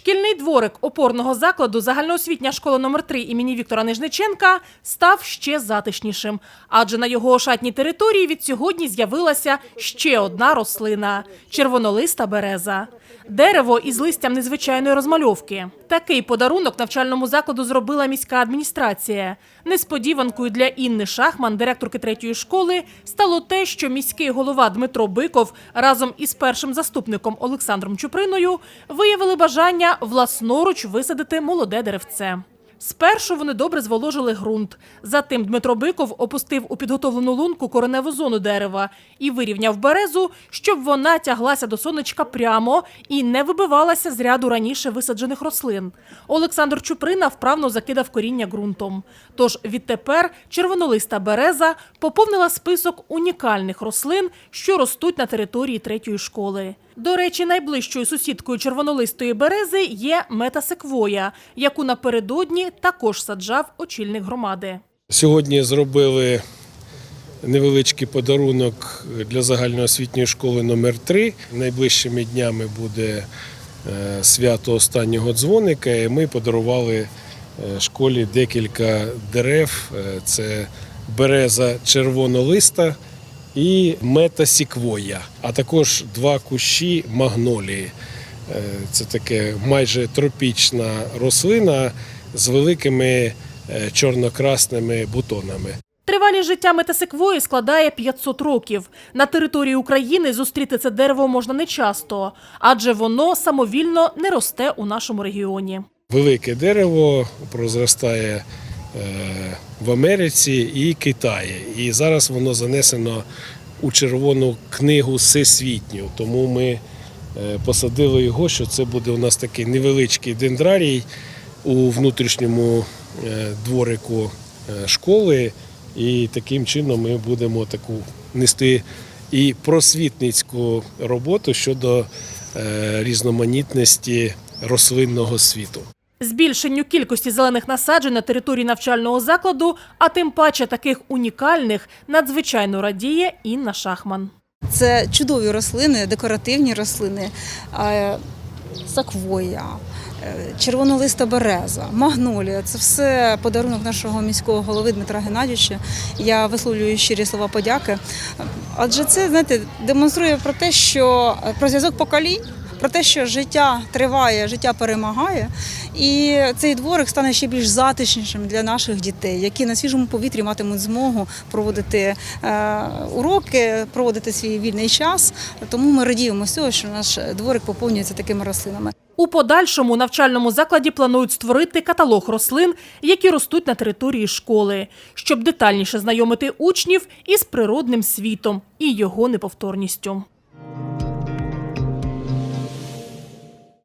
Шкільний дворик опорного закладу загальноосвітня школа номер 3 імені Віктора Нижниченка став ще затишнішим, адже на його ошатній території від сьогодні з'явилася ще одна рослина червонолиста береза. Дерево із листям незвичайної розмальовки. Такий подарунок навчальному закладу зробила міська адміністрація. Несподіванкою для Інни Шахман, директорки третьої школи, стало те, що міський голова Дмитро Биков разом із першим заступником Олександром Чуприною виявили бажання власноруч висадити молоде деревце. Спершу вони добре зволожили ґрунт. Затим Дмитро Биков опустив у підготовлену лунку кореневу зону дерева і вирівняв березу, щоб вона тяглася до сонечка прямо і не вибивалася з ряду раніше висаджених рослин. Олександр Чуприна вправно закидав коріння ґрунтом. Тож відтепер червонолиста береза поповнила список унікальних рослин, що ростуть на території третьої школи. До речі, найближчою сусідкою червонолистої берези є метасеквоя, яку напередодні також саджав очільник громади. Сьогодні зробили невеличкий подарунок для загальноосвітньої школи номер 3 Найближчими днями буде е, свято останнього дзвоника, і ми подарували е, школі декілька дерев. Е, Це береза червонолиста і метасіквоя, а також два кущі магнолії. Е, Це таке майже тропічна рослина з великими е, чорнокрасними бутонами. Тривалість життя метасеквої складає 500 років. На території України зустріти це дерево можна не часто, адже воно самовільно не росте у нашому регіоні. Велике дерево прозростає в Америці і Китаї. І зараз воно занесено у червону книгу всесвітню. Тому ми е, посадили його, що це буде у нас такий невеличкий дендрарій у внутрішньому е, дворику е, школи. І таким чином ми будемо таку нести і просвітницьку роботу щодо е, різноманітності рослинного світу. Збільшенню кількості зелених насаджень на території навчального закладу, а тим паче таких унікальних, надзвичайно радіє Інна Шахман. Це чудові рослини, декоративні рослини, е, саквоя, е, червонолиста береза, магнолія. Це все подарунок нашого міського голови Дмитра Геннадійовича. Я висловлюю щирі слова подяки. Адже це знаєте, демонструє про те, що е, про зв'язок поколінь. Про те, що життя триває, життя перемагає, і цей дворик стане ще більш затишнішим для наших дітей, які на свіжому повітрі матимуть змогу проводити е, уроки, проводити свій вільний час. Тому ми радіємо з цього, що наш дворик поповнюється такими рослинами. У подальшому навчальному закладі планують створити каталог рослин, які ростуть на території школи, щоб детальніше знайомити учнів із природним світом і його неповторністю.